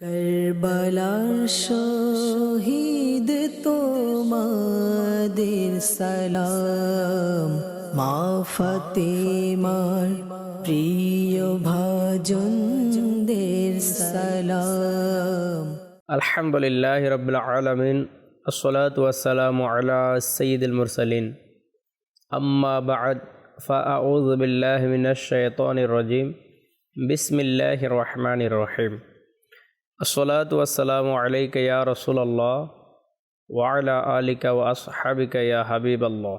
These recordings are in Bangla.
কারবালার শহীদ তোমাদের সালাম মা ফাতেমার প্রিয় ভাজনদের সালাম الحمد لله رب العالمين الصلاة والسلام على سيد المرسلين أما بعد فأعوذ بالله من الشيطان الرجيم بسم الله الرحمن الرحيم আসসালাত ওয়াসালাম আলাইকা ইয়া রসুলাল্লাহ ওয়ালা আলিকা ওয়া আসহাবিকা হাবিব আল্লাহ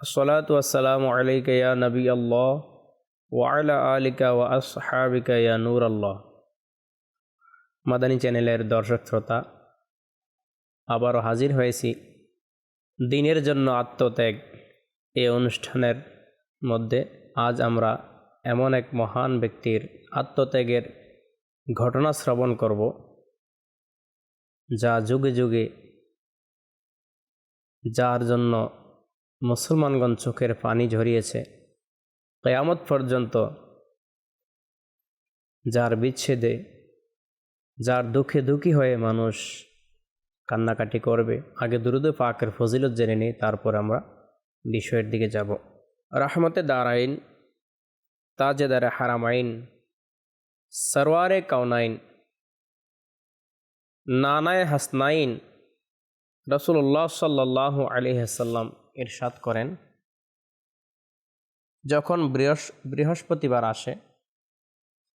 আসসালাত ওয়াসালাম আলাইকা নবী আল্লাহ ওয়ালা আলিকা ওয়া আসহাবিকা নূর আল্লাহ মাদানী চ্যানেলের দর্শক শ্রোতা, আবারও হাজির হয়েছি দিনের জন্য আত্মত্যাগ এই অনুষ্ঠানের মধ্যে। আজ আমরা এমন এক মহান ব্যক্তির আত্মত্যাগের ঘটনা শ্রবণ করব, যা যুগে যুগে যার জন্য মুসলমানগণ চোখের পানি ঝরিয়েছে। কেয়ামত পর্যন্ত যার বিচ্ছেদে, যার দুঃখে দুঃখী হয়ে মানুষ কান্নাকাটি করবে, আগে দুরুদ পাকের ফজিলত জেনে নিই, তারপর আমরা বিষয়ের দিকে যাব। রহমতে দারাইন, তাজেদারে হারামাইন সরওয়ারে কাউনাইন নানায় হাসনাইন রসুল্লাহ সাল্লাহ আলিহাসাল্লাম ইরশাদ করেন যখন বৃহস বৃহস্পতিবার আসে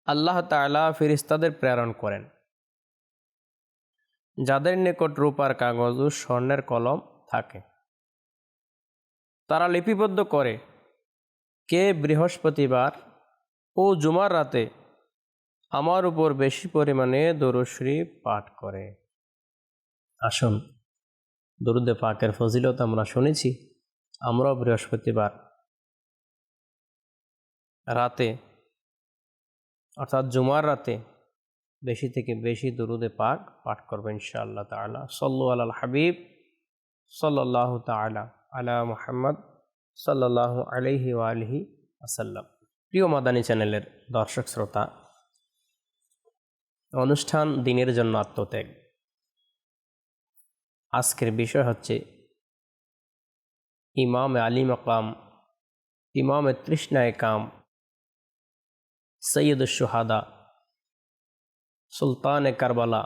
আল্লাহ তাআলা ফিরিস্তাদের প্রেরণ করেন যাদের নিকট রূপার কাগজ ও স্বর্ণের কলম থাকে তারা লিপিবদ্ধ করে কে বৃহস্পতিবার ও জুমার রাতে আমার উপর বেশি পরিমাণে দরুশ্রী পাঠ করে। আসুন দরুদে পাকের ফজিলত আমরা শুনেছি। আমরাও বৃহস্পতিবার রাতে, অর্থাৎ জুমার রাতে, বেশি থেকে বেশি দরুদে পাক পাঠ করব ইনশাআল্লাহ তালা সল্লু আল হাবিব সাল্লাহ তালা আলা মুহাম্মদ সাল্লাহ আলহি আলহি আসাল্লাম প্রিয় মাদানী চ্যানেলের দর্শক শ্রোতা অনুষ্ঠান দিনের জন্য আত্মত্যাগ। আজকের বিষয় হচ্ছে ইমাম আলী মকাম, ইমাম তৃষ্ণায় কাম সৈয়দ সুহাদা, সুলতান কারবালা,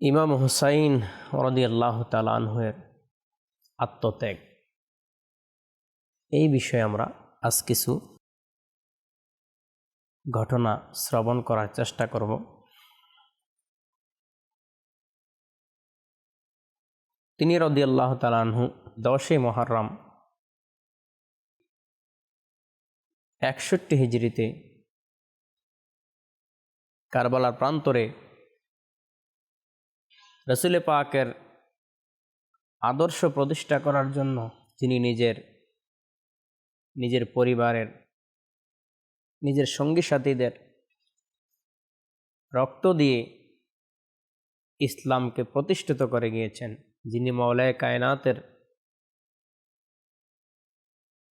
ইমাম হুসাইন রদি আল্লাহ তালানহের আত্মত্যাগ। এই বিষয়ে আমরা আজ কিছু ঘটনা শ্রবণ করার চেষ্টা করব। তিনি রদি আল্লাহ তালানহু দশে মহরম একষট্টি হিজড়িতে কারবালার প্রান্তরে রসুলে পাকের আদর্শ প্রতিষ্ঠা করার জন্য তিনি নিজের নিজের পরিবারের নিজের সঙ্গী সাথীদের রক্ত দিয়ে ইসলামকে প্রতিষ্ঠিত করে গিয়েছেন, যিনি মৌলায় কায়নাতের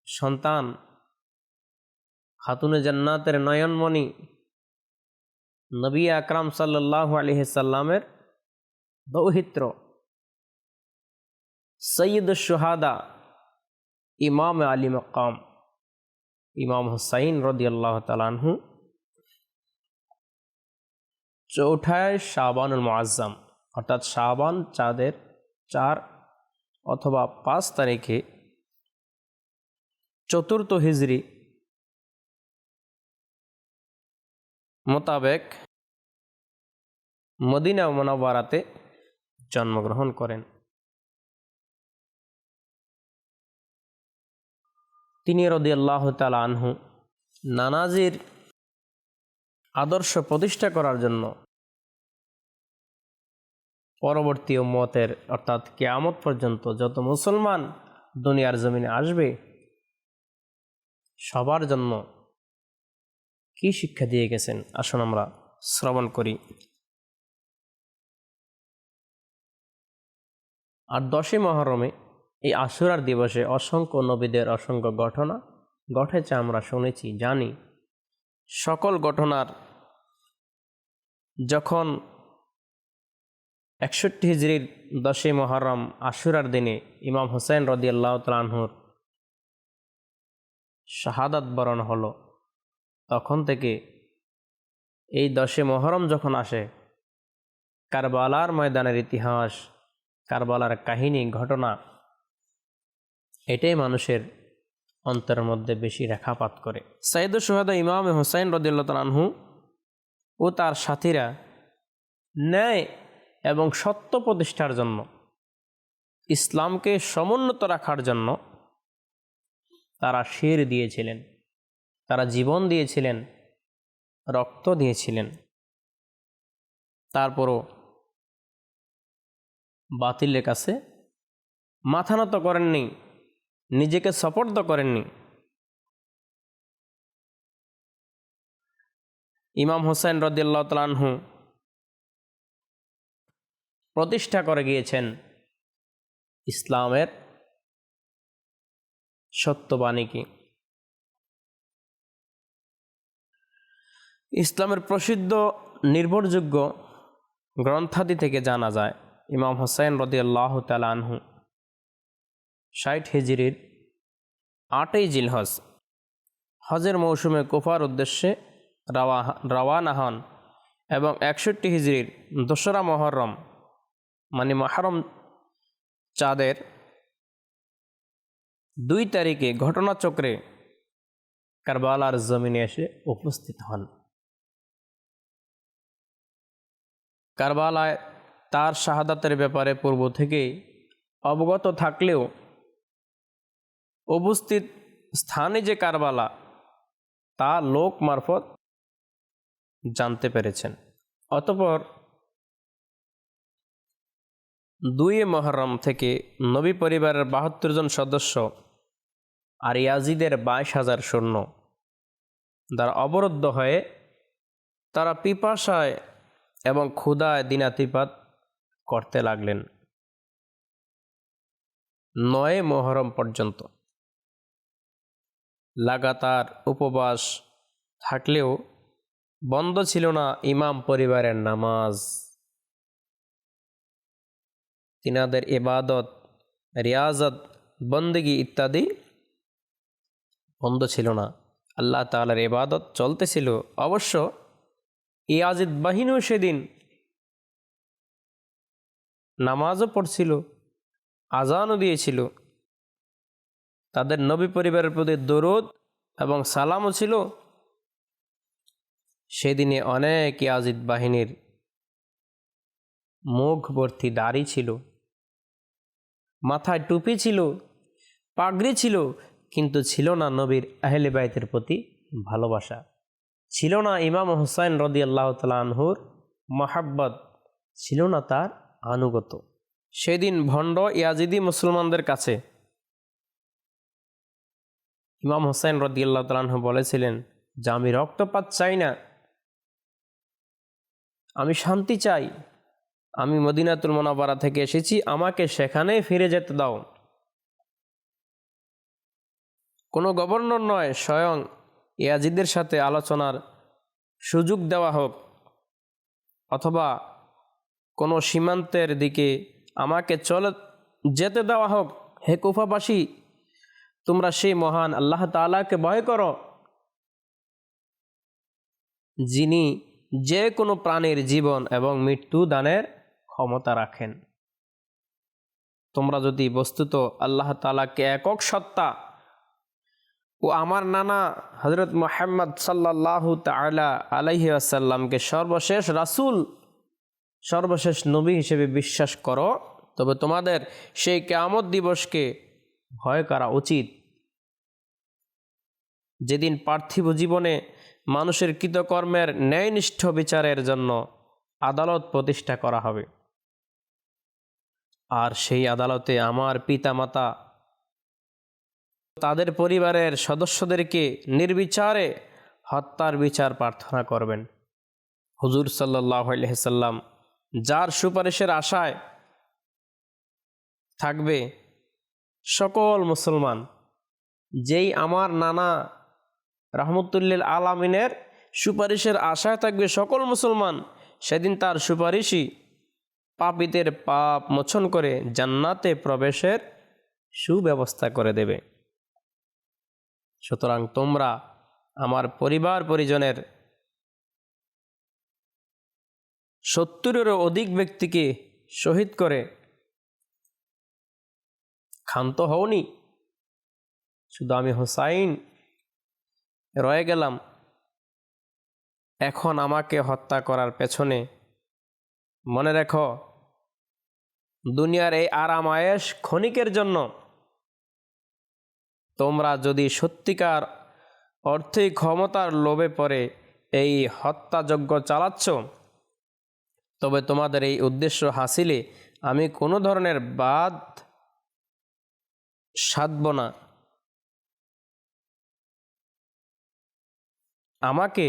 সন্তান, খাতুনে জান্নাতের নয়নমণি নবী আকরাম সাল্লাহ আলহিসাল্লামের দৌহিত্র। সৈয়দ সুহাদা ইমাম আলী মকাম ইমাম হুসাইন রদিয়াল্লাহ তালানহু চৌঠায় শাহবানুল মুআজ্জাম, অর্থাৎ শাহবান চাঁদের চার অথবা পাঁচ তারিখে চতুর্থ হিজড়ি মোতাবেক মদিনা মোনাবারাতে জন্মগ্রহণ করেন। তিনি রদি আল্লাহ তাল আনহু নানাজির আদর্শ প্রতিষ্ঠা করার জন্য পরবর্তী মতের অর্থাৎ কেয়ামত পর্যন্ত যত মুসলমান দুনিয়ার জমিনে আসবে, সবার জন্য কি শিক্ষা দিয়ে গেছেন? আসুন আমরা শ্রবণ করি। আর দশই মহরমে এই আশুরার দিবসে অসংখ্য নবীদের অসংখ্য ঘটনা ঘটেছে, আমরা শুনেছি, জানি। সকল ঘটনার যখন একষট্টি হিজড়ির দশই মহরম আশুরার দিনে ইমাম হোসেন রদি আল্লাহ তালাহুর শাহাদাত বরণ হলো, তখন থেকে এই দশে মহরম যখন আসে, কারবালার ময়দানের ইতিহাস, কারবালার কাহিনী, ঘটনা এটাই মানুষের অন্তরের মধ্যে বেশি রেখাপাত করে। সাইদুল সোহাদা ইমাম হোসাইন রদিল্লাহু ও তার সাথীরা ন্যায় এবং সত্য প্রতিষ্ঠার জন্য, ইসলামকে সমুন্নত রাখার জন্য তারা শির দিয়েছিলেন, তারা জীবন দিয়েছিলেন, রক্ত দিয়েছিলেন। তারপরও বাতিলের কাছে মাথা নত করেননি নিজেকে সপর্দ করেননি। ইমাম হোসেন রদিল্লাহ তালাহু প্রতিষ্ঠা করে গিয়েছেন ইসলামের সত্যবাণীকে ইসলামের প্রসিদ্ধ নির্ভরযোগ্য গ্রন্থাদি থেকে জানা যায়, ইমাম হোসেন রদিয়াল্লাহ তালানহু ষাট হিজরির আটই জিলহজ। হজের মৌসুমে কুফার উদ্দেশ্যে রাওয়া রওয়ানা হন এবং একষট্টি হিজরির দোসরা মহরম মানে মহরম চাঁদের দুই তারিখে ঘটনাচক্রে কারবালার জমিনে এসে উপস্থিত হন। কারবালায় তার শাহাদাতের ব্যাপারে পূর্ব থেকেই অবগত থাকলেও উপস্থিত স্থানে যে কারবালা, তা লোক মারফত জানতে পেরেছেন। অতপর দুই মহরম থেকে নবী পরিবারের বাহাত্তর জন সদস্য আর ইয়াজিদের বাইশ হাজার সৈন্য দ্বারা অবরুদ্ধ হয়ে তারা পিপাসায় এবং ক্ষুদায় দিনাতিপাত করতে লাগলেন। নয় মহরম পর্যন্ত লাগাতার উপবাস থাকলেও বন্ধ ছিল না ইমাম পরিবারের নামাজ। তিনাদের ইবাদত, রিয়াজত, বন্দেগি ইত্যাদি বন্ধ ছিল না। আল্লাহ তালার ইবাদত চলতেছিল। অবশ্য ইয়াজিদ বাহিনীও সেদিন নামাজও পড়ছিল আজানও দিয়েছিল। তাদের নবী পরিবারের প্রতি দরদ এবং সালামও ছিল। সেদিনে অনেক ইয়াজিদ বাহিনীর মুখ ভর্তি দাড়ি ছিল। মাথায় টুপি ছিল, পাগড়ি ছিল, কিন্তু ছিল না নবীর আহলে বাইতের প্রতি ভালোবাসা। ছিল না ইমাম হুসাইন রদি আল্লাহ তালহুর মাহাব্বত, ছিল না তার আনুগত সেদিন ভণ্ড ইয়াজিদি মুসলমানদের কাছে ইমাম হোসেন রদি আল্লাহ তালহু বলেছিলেন যে আমি রক্তপাত চাই না। আমি শান্তি চাই। আমি মদিনাতুল মোনাবারা থেকে এসেছি, আমাকে সেখানেই ফিরে যেতে দাও। কোনো গভর্নর নয়, স্বয়ং ইয়াজিদের সাথে আলোচনার সুযোগ দেওয়া হোক, অথবা কোনো সীমান্তের দিকে আমাকে চলে যেতে দেওয়া হোক। হে কুফাবাসী তোমরা সেই মহান আল্লাহ তালাকে ভয় করো। যিনি যে কোনো প্রাণীর জীবন এবং মৃত্যু দানের ক্ষমতা রাখেন। তোমরা যদি বস্তুত আল্লাহ তালাকে একক সত্তা ও আমার নানা হজরত মোহাম্মদ সাল্লাহ তালা আলহি আসাল্লামকে সর্বশেষ রাসুল, সর্বশেষ নবী হিসেবে বিশ্বাস করো, তবে তোমাদের সেই কেয়ামত দিবসকে ভয় করা উচিত। যেদিন পার্থিব জীবনে মানুষের কৃতকর্মের ন্যায়নিষ্ঠ বিচারের জন্য আদালত প্রতিষ্ঠা করা হবে। আর সেই আদালতে আমার পিতামাতা তাদের পরিবারের সদস্যদেরকে নির্বিচারে হত্যার বিচার প্রার্থনা করবেন। হুজুর সাল্লাহ যার সুপারিশের আশায় থাকবে সকল মুসলমান, যেই আমার নানা রহমতুল্লিল আলামিনের সুপারিশের আশায় থাকবে সকল মুসলমান। সেদিন তার সুপারিশই পাপীদের পাপ মোচন করে জান্নাতে প্রবেশের সুব্যবস্থা করে দেবে। সুতরাং তোমরা আমার পরিবার পরিজনের সত্তরেরও অধিক ব্যক্তিকে শহীদ করে ক্ষান্ত হওনি। শুধু আমি হোসাইন রয়ে গেলাম। এখন আমাকে হত্যা করার পেছনে মনে রেখো, দুনিয়ার এই আরাম আয়েস ক্ষণিকের জন্য। তোমরা যদি সত্যিকার অর্থই ক্ষমতার লোভে পড়ে এই হত্যাযজ্ঞ চালাচ্ছ, তবে তোমাদের এই উদ্দেশ্য হাসিলে আমি কোনো ধরনের বাদ সাধব না। আমাকে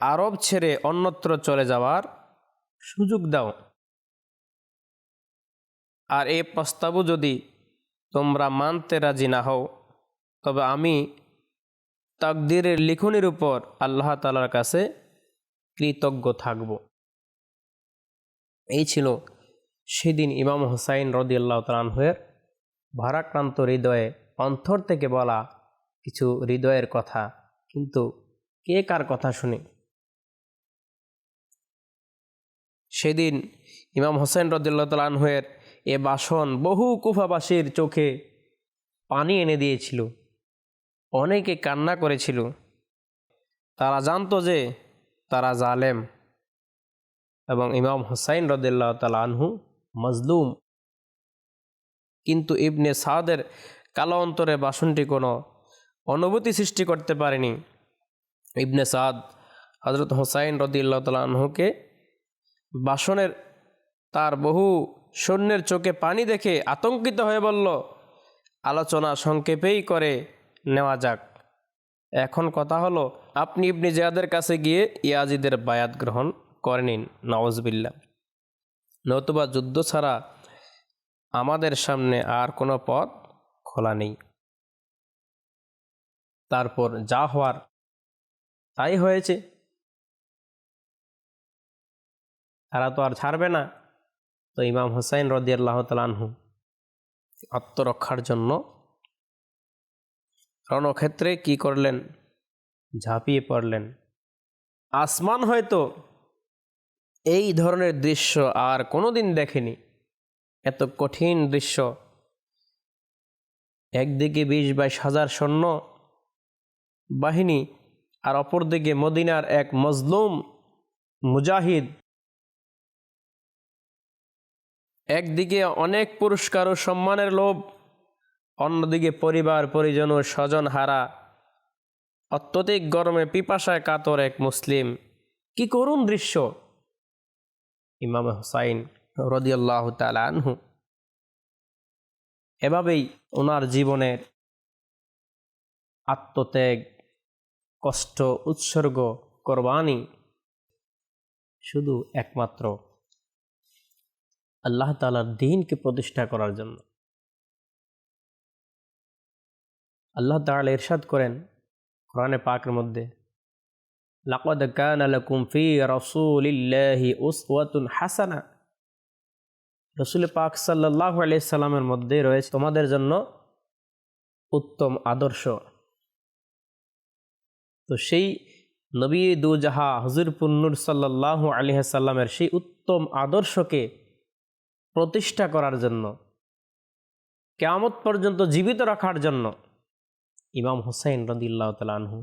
আরব ছেড়ে অন্যত্র চলে যাওয়ার সুযোগ দাও। আর এই প্রস্তাবও যদি তোমরা মানতে রাজি না হও, তবে আমি তাকদিরের লিখনির উপর আল্লাহ তালার কাছে কৃতজ্ঞ থাকব। এই ছিল সেদিন ইমাম হুসাইন রদি আল্লাহ তালাহের ভারাক্রান্ত হৃদয়ে অন্তর থেকে বলা কিছু হৃদয়ের কথা, কিন্তু কে কার কথা শুনে? সেদিন ইমাম হোসেন রদুল্লাহ তালাহের এ বাসন বহু কুফাবাসীর চোখে পানি এনে দিয়েছিল। অনেকে কান্না করেছিল। তারা জানতো যে তারা জালেম এবং ইমাম হোসাইন রদুল্লাহ তালা আনহু মজলুম। কিন্তু ইবনে সাদের কালো অন্তরে বাসনটি কোনো অনুভূতি সৃষ্টি করতে পারেনি। ইবনে সাদ হজরত হোসাইন রদিল্লাহ তালা আনহুকে বাসনের, তার বহু সৈন্যের চোখে পানি দেখে আতঙ্কিত হয়ে বলল, আলোচনা সংক্ষেপেই করে নেওয়া যাক। এখন কথা হলো, আপনি ইবনি জিয়াদের কাছে গিয়ে ইয়াজিদের বায়াত গ্রহণ করে নিন। নওয়াজবিল্লা নতুবা যুদ্ধ ছাড়া আমাদের সামনে আর কোনো পথ খোলা নেই। তারপর যা হওয়ার তাই হয়েছে। তারা তো আর ছাড়বে না। তো ইমাম হুসাইন রদিয়াল্লাহ তালানহু আত্মরক্ষার জন্য রণক্ষেত্রে কি করলেন? ঝাঁপিয়ে পড়লেন। আসমান হয়তো এই ধরনের দৃশ্য আর কোনোদিন দেখেনি। এত কঠিন দৃশ্য। একদিকে বিশ বাইশ হাজার সৈন্য বাহিনী আর অপরদিকে মদিনার এক মজলুম মুজাহিদ। একদিকে অনেক পুরস্কার ও সম্মানের লোভ, অন্যদিকে পরিবার পরিজন ও স্বজন হারা। অত্যধিক গরমে পিপাসায় কাতর এক মুসলিম। কি করুণ দৃশ্য! ইমাম হুসাইন রদিয়াল্লাহ আনহু। এভাবেই ওনার জীবনের আত্মত্যাগ কষ্ট, উৎসর্গ, কোরবানি শুধু একমাত্র আল্লাহ তালার দিনকে প্রতিষ্ঠা করার জন্য। আল্লাহ তাআলা ইরশাদ করেন কোরআনে পাকের মধ্যে, লাকদ কানা লাকুম ফি রাসূলিল্লাহি উসওয়াতুন হাসানা। রসুল পাক সাল্লাল্লাহু আলাইহি সাল্লামের মধ্যে রয়েছে তোমাদের জন্য উত্তম আদর্শ। তো সেই নবী দুজাহা হজুর পুন্নুর সাল্লাল্লাহু আলাইহি সাল্লামের সেই উত্তম আদর্শকে প্রতিষ্ঠা করার জন্য, কেয়ামত পর্যন্ত জীবিত রাখার জন্য ইমাম হুসাইন রদিল্লাহ তালানহু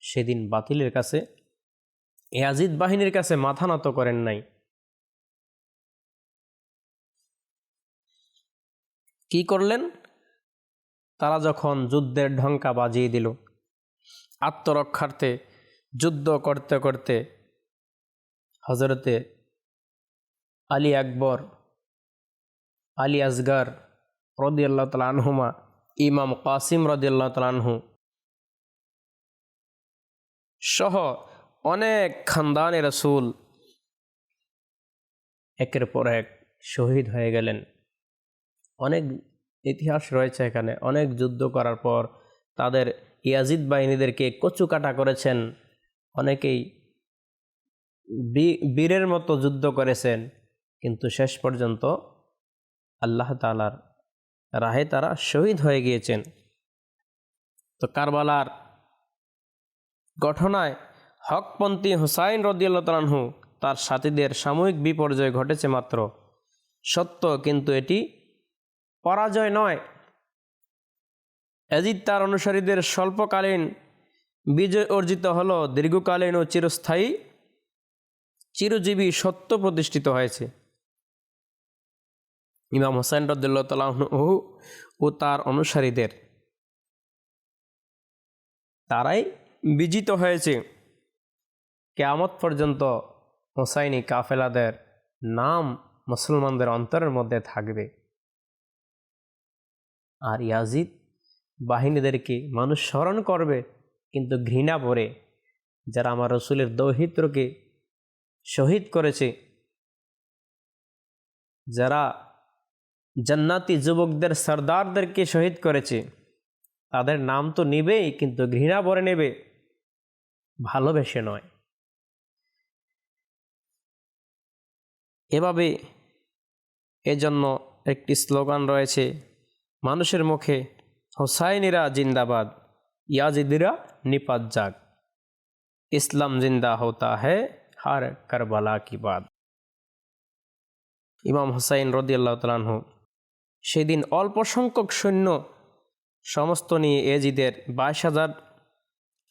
সেদিন বাতিলের কাছে এয়াজিদ বাহিনীর কাছে মাথা নত করেন নাই। কি করলেন? তারা যখন যুদ্ধের ঢঙ্কা বাজিয়ে দিল আত্মরক্ষার্থে, যুদ্ধ করতে করতে হজরতে আলী আকবর, আলী আসগার রদিয়াল্লাহ তালা আনহুমা, ইমাম কাসিম রদিয়াল্লাহ তালানহু সহ অনেক খানদানে রসুল একের পর এক শহীদ হয়ে গেলেন। অনেক ইতিহাস রয়েছে এখানে। অনেক যুদ্ধ করার পর তাদের ইয়াজিদ বাহিনীদেরকে কচু কাটা করেছেন। অনেকেই বীরের মতো যুদ্ধ করেছেন। কিন্তু শেষ পর্যন্ত আল্লাহ তালার রাহে তারা শহীদ হয়ে গিয়েছেন। তো কারবালার ঘটনায় হকপন্থী হুসাইন রদিয়াল্লাহ তার সাথীদের সাময়িক বিপর্যয় ঘটেছে মাত্র। সত্য, কিন্তু এটি পরাজয় নয়। এজিদ তার অনুসারীদের স্বল্পকালীন বিজয় অর্জিত হল, দীর্ঘকালীন ও চিরস্থায়ী, চিরজীবী সত্য প্রতিষ্ঠিত হয়েছে। ইমাম হোসেন রদুল্লাহ তালাহু ও তার অনুসারীদের তারাই বিজিত হয়েছে। কেয়ামত পর্যন্ত হোসাইনি কাফেলাদের নাম মুসলমানদের অন্তরের মধ্যে থাকবে। আর ইয়াজিদ বাহিনীদেরকে মানুষ স্মরণ করবে, কিন্তু ঘৃণা পরে যারা আমার রসুলের দৌহিত্রকে শহীদ করেছে, যারা জান্নাতি যুবকদের সর্দারদেরকে শহীদ করেছে, তাদের নাম তো নেবেই, কিন্তু ঘৃণা ভরে নেবে, ভালোবেসে নয়। এভাবে এজন্য একটি স্লোগান রয়েছে, মানুষের মুখে হোসাইনিরা জিন্দাবাদ, ইয়াজিদিরা নিপাত যাক ইসলাম জিন্দা হতা হ্যায় হার কারবালা কি বাদ। ইমাম হুসাইন রদিয়াল্লাহ তালাহু সেদিন অল্প সংখ্যক সৈন্য সমস্ত নিয়ে এজিদের বাইশ হাজার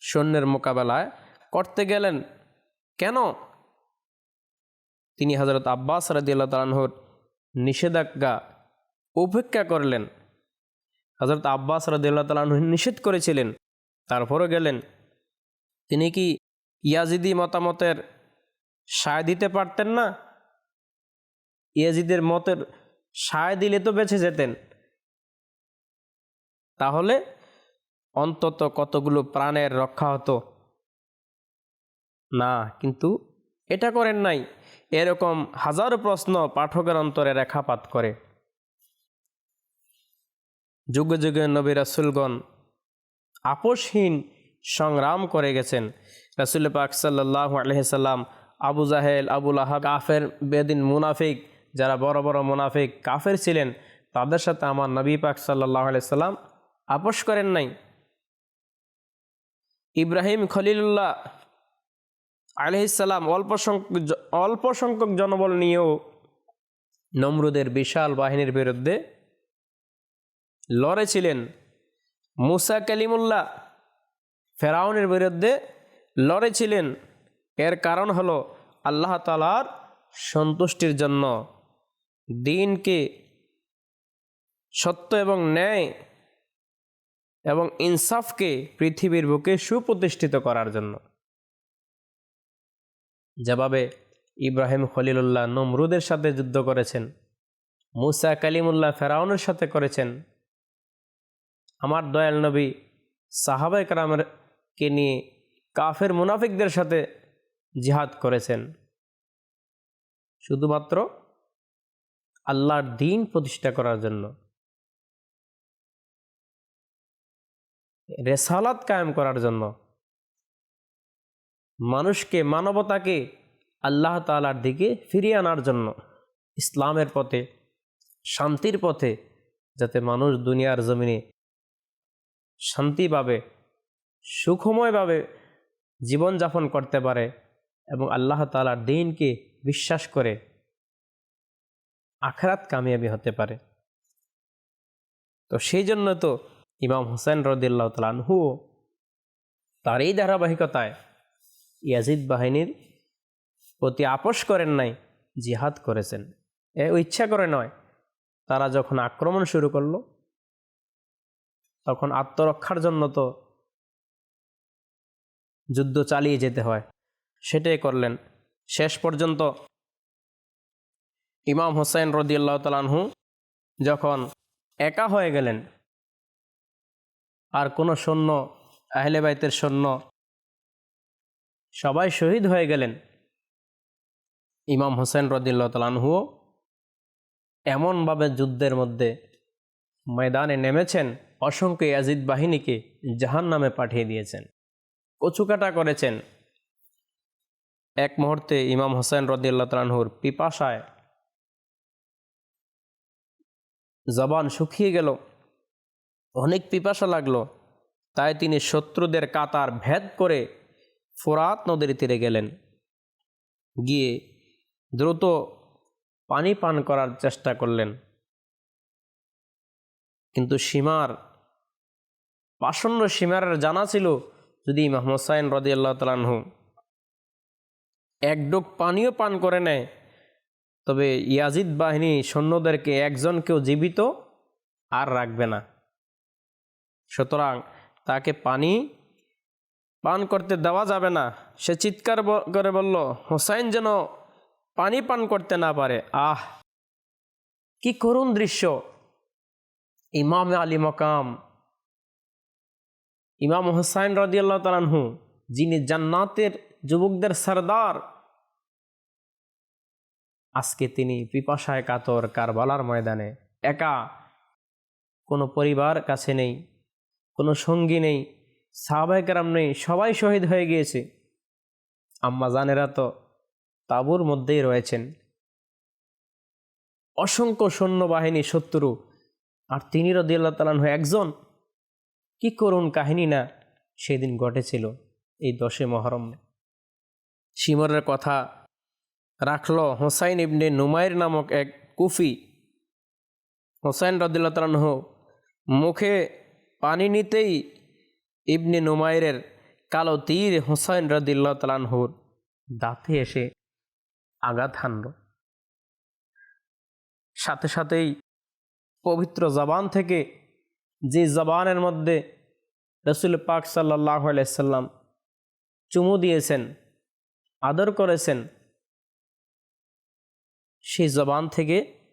সৈন্যের মোকাবেলায় করতে গেলেন। কেন? তিনি হজরত আব্বাস রাদিয়াল্লাহ তালাহুর নিষেধাজ্ঞা উপেক্ষা করলেন। হজরত আব্বাস রাদিয়াল্লাহ তালাহু নিষেধ করেছিলেন। তারপরও গেলেন। তিনি কি ইয়াজিদি মতামতের সায় দিতে পারতেন না? ইয়াজিদের মতের সায় দিলে তো বেঁচে যেতেন। তাহলে অন্তত কতগুলো প্রাণের রক্ষা হতো? না, কিন্তু এটা করেন নাই। এরকম হাজারো প্রশ্ন পাঠকের অন্তরে রেখাপাত করে। যুগে যুগে নবী রাসুলগণ আপোষহীন সংগ্রাম করে গেছেন। রাসুল পাক সাল্লাহ আলহিসাল্লাম আবু জাহেল আবুল আহা কাফের, বেদিন মুনাফিক, যারা বড় বড় মুনাফিক, কাফের ছিলেন, তাদের সাথে আমার নবী পাক সাল্লাহ আলাইসাল্লাম আপোষ করেন নাই। ইব্রাহিম খলিলুল্লাহ আলহিসাল্লাম অল্প সংখ্যক অল্প সংখ্যক জনবল নিয়েও নমরুদের বিশাল বাহিনীর বিরুদ্ধে লড়েছিলেন মুসা কালিমুল্লাহ ফেরাউনের বিরুদ্ধে লড়েছিলেন এর কারণ হলো আল্লাহ তালার সন্তুষ্টির জন্য। দিনকে সত্য এবং ন্যায় এবং ইনসাফকে পৃথিবীর বুকে সুপ্রতিষ্ঠিত করার জন্য। যেভাবে ইব্রাহিম খলিলুল্লাহ নমরুদের সাথে যুদ্ধ করেছেন। মুসা কালিমুল্লাহ ফেরাউনের সাথে করেছেন। আমার দয়াল নবী সাহাবাই কারামেরকে নিয়ে কাফের মুনাফিকদের সাথে জিহাদ করেছেন। শুধুমাত্র আল্লাহর দিন প্রতিষ্ঠা করার জন্য। রেসালাত কায়েম করার জন্য। মানুষকে, মানবতাকে আল্লাহ তালার দিকে ফিরিয়ে আনার জন্য। ইসলামের পথে, শান্তির পথে, যাতে মানুষ দুনিয়ার জমিনে শান্তি পাবে সুখময়ভাবে জীবনযাপন করতে পারে এবং আল্লাহ তালার দিনকে বিশ্বাস করে আখরাত কামিয়াবি হতে পারে। তো সেই জন্য তো ইমাম হোসেন রদিল্লাহ তালানহু তার এই ধারাবাহিকতায় ইয়াজিদ বাহিনীর প্রতি আপোষ করেন নাই, জিহাদ করেছেন। এ ইচ্ছা করে নয়, তারা যখন আক্রমণ শুরু করল তখন আত্মরক্ষার জন্য তো যুদ্ধ চালিয়ে যেতে হয়। সেটাই করলেন। শেষ পর্যন্ত ইমাম হোসেন রদিয়াল্লাহ তালানহু যখন একা হয়ে গেলেন, আর কোনো সৈন্য, আহলে বাইতের সৈন্য সবাই শহীদ হয়ে গেলেন, ইমাম হোসেন রদিল্লাহ তালানহুও এমনভাবে যুদ্ধের মধ্যে ময়দানে নেমেছেন অসংখ্য ইয়াজিদ বাহিনীকে জাহান নামে পাঠিয়ে দিয়েছেন। কচুকাটা করেছেন। এক মুহূর্তে ইমাম হোসেন রদিয়াল্লাহ তালাহুর পিপাসায় জবান শুকিয়ে গেল। অনেক পিপাসা লাগল। তাই তিনি শত্রুদের কাতার ভেদ করে ফোরাত নদীর তীরে গেলেন। গিয়ে দ্রুত পানি পান করার চেষ্টা করলেন। কিন্তু সীমার পাষণ্ড সীমার জানা ছিল যদি ইমাম হোসাইন রদি আল্লাহ তালাহু এক ডোক পানিও পান করে নেয়, তবে ইয়াজিদ বাহিনী সৈন্যদেরকে একজনকেও জীবিত আর রাখবে না। সুতরাং তাকে পানি পান করতে দেওয়া যাবে না। সে চিৎকার করে বলল, হোসাইন যেন পানি পান করতে না পারে। আহ, কি করুণ দৃশ্য। ইমাম আলী মকাম ইমাম হোসাইন রদিয়াল্লাহ তালানহু যিনি জান্নাতের যুবকদের সরদার, আজকে তিনি পিপাসায় কাতর কারবালার ময়দানে। একা কোনো পরিবার কাছে নেই, কোনো সঙ্গী নেই সাহাবাহিকেরাম নেই, সবাই শহীদ হয়ে গিয়েছে। আম্মা জানেরা তো তাঁবুর মধ্যেই রয়েছেন। অসংখ্য সৈন্যবাহিনী শত্রু, আর তিনি রদিয়াল্লাহ তালাহ একজন। কি করুন কাহিনী না? সেদিন ঘটেছিল এই দশে মহরম। শিমরের কথা রাখল হোসাইন ইবনে নুমাইর নামক এক কুফি। হোসাইন রদুল্লাহ মুখে পানি নিতেই ইবনে নুমাইরের কালো তীর হোসাইন রদিল্লাহ তালানহুর দাঁতে এসে আঘাত হানল। সাথে সাথেই পবিত্র জবান থেকে যে জবানের মধ্যে রসুল পাক সাল্লাহ আলাইসাল্লাম চুমু দিয়েছেন, আদর করেছেন, সেই জবান থেকে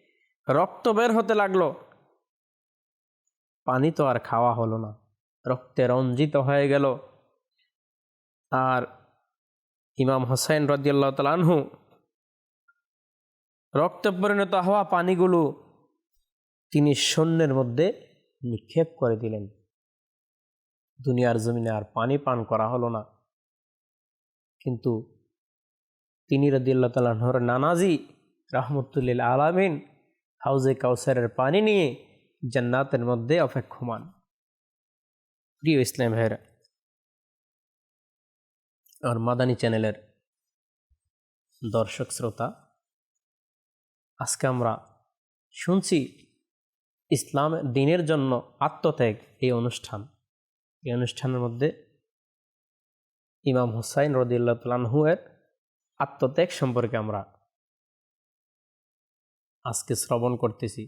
রক্ত বের হতে লাগল। পানি তো আর খাওয়া হলো না। রক্তে রঞ্জিত হয়ে গেল। আর ইমাম হোসেন রদিয়াল্লাহ তালানহু রক্তে পরিণত হওয়া পানিগুলো তিনি সৈন্যের মধ্যে নিক্ষেপ করে দিলেন। দুনিয়ার জমিনে আর পানি পান করা হলো না। কিন্তু তিনি রদিয়াল্লাহ তালাহর নানাজি রহমতুল্লিল আলামিন হাউজে কাউসারের পানি নিয়ে জান্নাতের মধ্যে অপেক্ষমান। প্রিয় ইসলাম ভাইরা আর মাদানী চ্যানেলের দর্শক শ্রোতা, আজকে আমরা শুনছি ইসলাম দিনের জন্য আত্মত্যাগ এই অনুষ্ঠান। এই অনুষ্ঠানের মধ্যে ইমাম হুসাইন রদিল্লা তালানহুয়ের আত্মত্যাগ সম্পর্কে আমরা আজকে শ্রবণ করতেছি।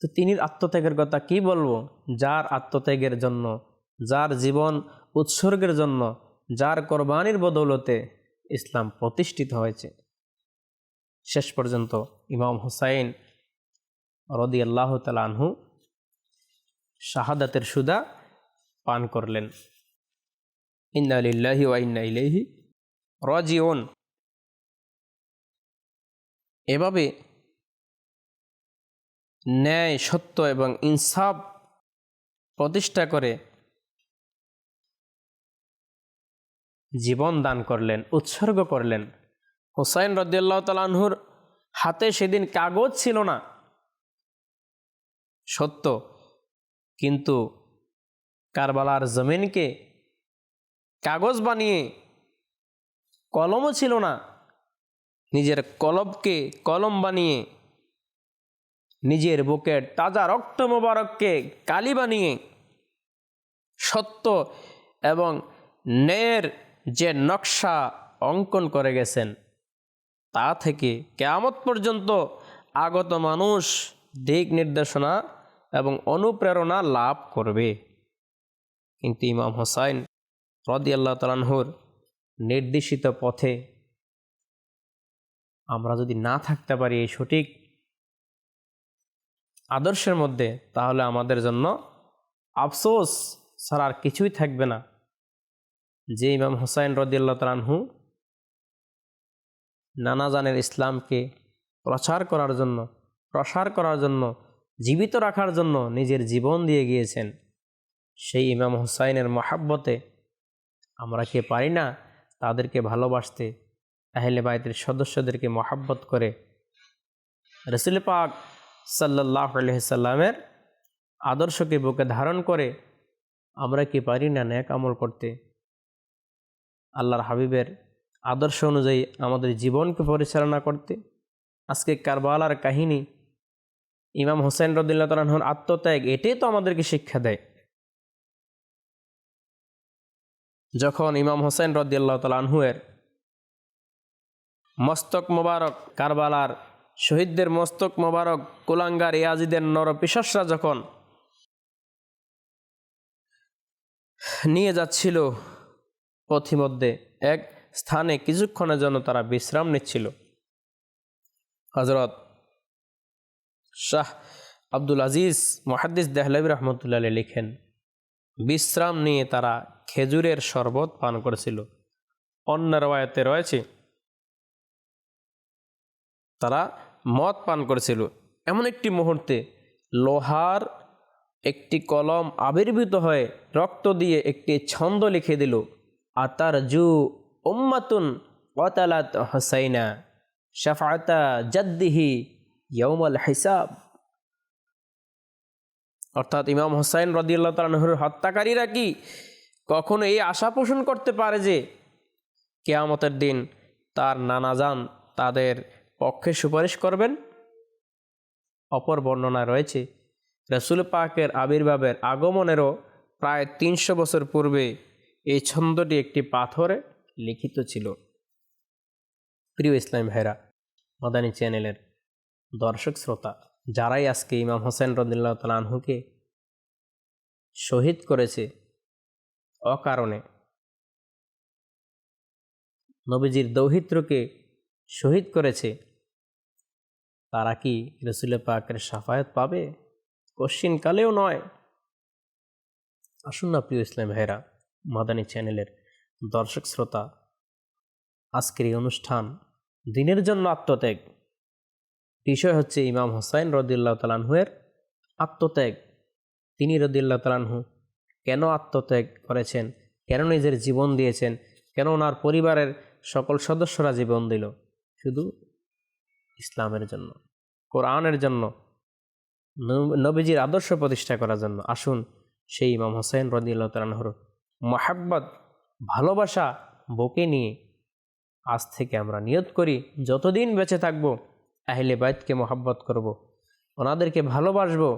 তো তিনি আত্মত্যাগের কথা কি বলব? যার আত্মত্যাগের জন্য, যার জীবন উৎসর্গের জন্য, যার কোরবানির বদৌলতে ইসলাম প্রতিষ্ঠিত হয়েছে। শেষ পর্যন্ত ইমাম হুসাইন রদি আল্লাহ তালানহু শাহাদাতের সুদা পান করলেন। ইন্না লিল্লাহি ওয়া ইন্না ইলাইহি এভাবে ন্যায়, সত্য এবং ইনসাফ প্রতিষ্ঠা করে জীবন দান করলেন, উৎসর্গ করলেন। হুসাইন রদিয়াল্লাহ তালাহুর হাতে সেদিন কাগজ ছিল না। সত্য। কিন্তু কারবালার জমিনকে কাগজ বানিয়ে কলমও ছিল না। নিজের কলবকে কলম বানিয়ে নিজের বুকের তাজা রক্ত মোবারককে কালি বানিয়ে সত্য এবং ন্যায়ের যে নকশা অঙ্কন করে গেছেন, তা থেকে কেয়ামত পর্যন্ত আগত মানুষ দিক নির্দেশনা এবং অনুপ্রেরণা লাভ করবে। কিন্তু ইমাম হোসাইন রদি আল্লাহ তালাহুর নির্দেশিত পথে আমরা যদি না থাকতে পারি এই সঠিক আদর্শের মধ্যে, তাহলে আমাদের জন্য আফসোস ছাড়া আর কিছুই থাকবে না। যে ইমাম হোসাইন রদিয়াল্লাহ তালানহু নানা জানের ইসলামকে প্রচার করার জন্য, প্রসার করার জন্য জীবিত রাখার জন্য নিজের জীবন দিয়ে গিয়েছেন। সেই ইমাম হুসাইনের মহাব্বতে আমরা কে পারি না তাদেরকে ভালোবাসতে, আহলে বাইতের সদস্যদেরকে মহাব্বত করে। রসুল পাক সাল্লাহ আলহিসাল্লামের আদর্শকে বুকে ধারণ করে আমরা কি পারি না ন্যাক আমল করতে। আল্লাহর হাবিবের আদর্শ অনুযায়ী আমাদের জীবনকে পরিচালনা করতে। আজকে কারবালার কাহিনী ইমাম হোসেন রদুল্লাহ তালাহর আত্মত্যাগ, এটাই তো আমাদেরকে শিক্ষা দেয়। যখন ইমাম হোসেন রদিয়াল্লাহ তালাহুয়ের মস্তক মোবারক, কারবালার শহীদদের মস্তক মোবারক, কুলাঙ্গার ইয়াজিদের নরপিশাসরা যখন নিয়ে যাচ্ছিল পথিমধ্যে, এক স্থানে কিছুক্ষণের জন্য তারা বিশ্রাম নিচ্ছিল। হজরত শাহ আব্দুল আজিজ মহাদ্দিস দেহলাবি রহমতুল্লাহ লিখেন, বিশ্রাম নিয়ে তারা খেজুরের শরবত পান করেছিল। অন্য রওয়ায়তে রয়েছে, তারা মদ পান করেছিল। এমন একটি মুহূর্তে লোহার একটি কলম আবির্ভূত হয়ে রক্ত দিয়ে একটি ছন্দ লিখে দিল আতার জু উম্মাতুন ওয়াতালাত হোসাইনা শাফাতা জাদ্দিহি ইয়ৌমাল হিসাব। অর্থাৎ ইমাম হোসাইন রদিয়াল্লাহ তালহর হত্যাকারীরা কি কখনো এই আশা পোষণ করতে পারে যে কেয়ামতের দিন তার নানাজান তাদের পক্ষে সুপারিশ করবেন? অপর বর্ণনা রয়েছে, রসুল পাকের আবির্ভাবের আগমনেরও প্রায় তিনশো বছর পূর্বে এই ছন্দটি একটি পাথরে লিখিত ছিল। প্রিয় ইসলাম ভাইরা, মাদানী চ্যানেলের দর্শক শ্রোতা, যারাই আজকে ইমাম হোসেন রদুল্লাহ তালাহুকে শহীদ করেছে অকারণে, নবীজির দৌহিত্রকে শহীদ করেছে, তারা কি রসুল পাকের সাফায়াত পাবে? কশ্চিনকালেও নয়। আসুন না প্রিয় ইসলাম ভাইরা মাদানী চ্যানেলের দর্শক শ্রোতা, আজকের এই অনুষ্ঠান দিনের জন্য আত্মত্যাগ। বিষয় হচ্ছে ইমাম হোসাইন রদিল্লাহ তালানহুয়ের আত্মত্যাগ। তিনি রদিল্লাহ তালানহু কেন আত্মত্যাগ করেছেন? কেন নিজের জীবন দিয়েছেন? কেন ওনার পরিবারের সকল সদস্যরা জীবন দিল? শুধু ইসলামের জন্য, কোরআনের জন্য নবীজির আদর্শ প্রতিষ্ঠা করার জন্য। আসুন সেই ইমাম হোসেন রদিল্লাহ তালানহর মহাব্বত, ভালোবাসা বকে নিয়ে আজ থেকে আমরা নিয়ত করি, যতদিন বেঁচে থাকব আহলে বাইতকে মহাব্বত করব। ওনাদেরকে ভালোবাসবো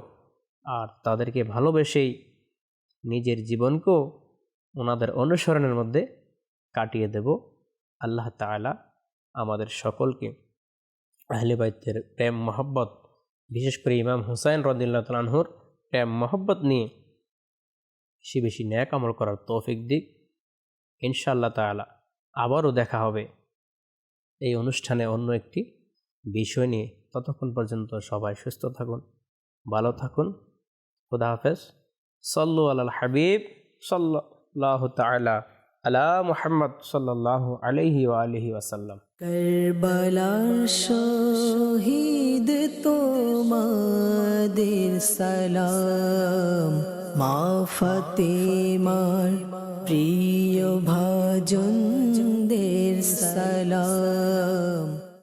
আর তাদেরকে ভালোবেসেই নিজের জীবনকেও ওনাদের অনুসরণের মধ্যে কাটিয়ে দেব। আল্লাহ তালা আমাদের সকলকে আহলে বাইতের প্রেম, মহব্বত, বিশেষ করে ইমাম হুসাইন রদিল্লা তালানহুর প্রেম, মহব্বত নিয়ে বেশি বেশি ন্যাক আমল করার তৌফিক দিক। ইনশাআল্লাহ তালা আবারও দেখা হবে। এই অনুষ্ঠানে অন্য একটি বিষয় নিয়ে ততক্ষণ পর্যন্ত সবাই সুস্থ থাকুন, ভালো থাকুন। খুদা হাফেজ। সল্লু আল হাবিব সাল্লাহ তালা আলা মুহাম্মদ সাল্লাহ আলহি আলহি ওয়াসাল্লাম। শহীদ তোমাদের সালাম। মা ফাতেমার প্রিয় ভাজনদের সালাম।